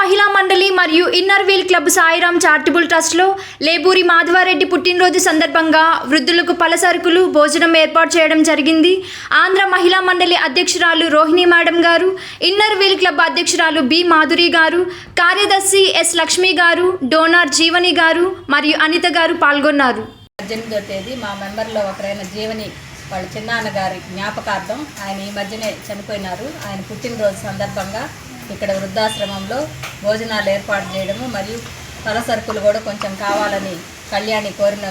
మహిళా మండలి మరియు inner wheel club Sairam charitable ట్రస్ట్లో Leburi Madhava Reddy పుట్టినరోజు సందర్భంగా వృద్ధులకు పలసరుకులు భోజనం ఏర్పాటు చేయడం జరిగింది. ఆంధ్ర మహిళా మండలి అధ్యక్షురాలు రోహిణి మేడం గారు ఇన్నర్ వీల్ క్లబ్ అధ్యక్షురాలు బి మాధురి గారు కార్యదర్శి ఎస్ లక్ష్మి గారు డోనార్ జీవని గారు మరియు అనిత గారు పాల్గొన్నారు. పద్దెనిమిదో తేదీ మా మెంబర్లో ఒకరైన జీవని వాళ్ళ చిన్నాన్నగారి జ్ఞాపకార్థం ఆయన ఈ మధ్యనే చనిపోయినారు. ఆయన పుట్టినరోజు సందర్భంగా ఇక్కడ వృద్ధాశ్రమంలో భోజనాలు ఏర్పాటు చేయడము మరియు తల సరుకులు కూడా కొంచెం కావాలని కళ్యాణి కోరిన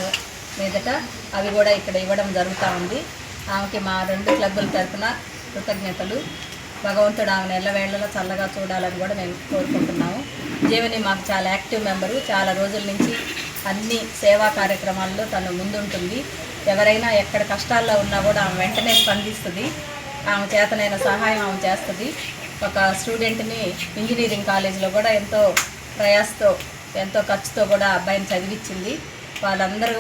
మీదట అవి కూడా ఇక్కడ ఇవ్వడం జరుగుతూ ఉంది. ఆమెకి మా రెండు క్లబ్బుల తరఫున కృతజ్ఞతలు. భగవంతుడు ఆమెను ఎల్లవేళ్ళలో చల్లగా చూడాలని కూడా మేము కోరుకుంటున్నాము. జీవని మాకు చాలా యాక్టివ్ మెంబరు. చాలా రోజుల నుంచి అన్ని సేవా కార్యక్రమాల్లో తను ముందుంటుంది. ఎవరైనా ఎక్కడ కష్టాల్లో ఉన్నా కూడా ఆమె వెంటనే స్పందిస్తుంది. ఆమె చేతనైన సహాయం ఆమె చేస్తుంది. ఒక స్టూడెంట్ని ఇంజనీరింగ్ కాలేజీలో కూడా ఎంతో ప్రయాసతో ఎంతో ఖర్చుతో కూడా అబ్బాయిని చదివించింది వాళ్ళందరూ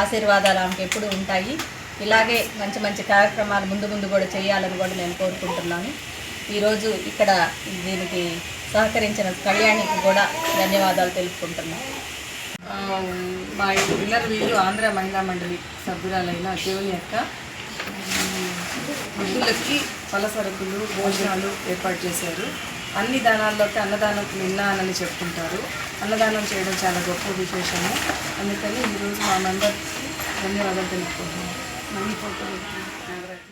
ఆశీర్వాదాలు ఆమెకు ఎప్పుడు ఉంటాయి. ఇలాగే మంచి మంచి కార్యక్రమాలు ముందు ముందు కూడా చేయాలని కూడా నేను కోరుకుంటున్నాను. ఈరోజు ఇక్కడ దీనికి సహకరించిన కళ్యాణికి కూడా ధన్యవాదాలు తెలుపుకుంటున్నాను మా పిల్లలు వీళ్ళు ఆంధ్ర మహిళా మండలి సభ్యురాలైన జీవని యొక్క వృద్ధులకి పల సరుకులు భోజనాలు ఏర్పాటు చేశారు. అన్ని దానాల్లోకి అన్నదానం నిన్నానని చెప్పుకుంటారు. అన్నదానం చేయడం చాలా గొప్ప విశేషము. అందుకని ఈరోజు మా మెంబర్కి ధన్యవాదాలు తెలుపుకుంటున్నాను. మళ్ళీ ఫోటో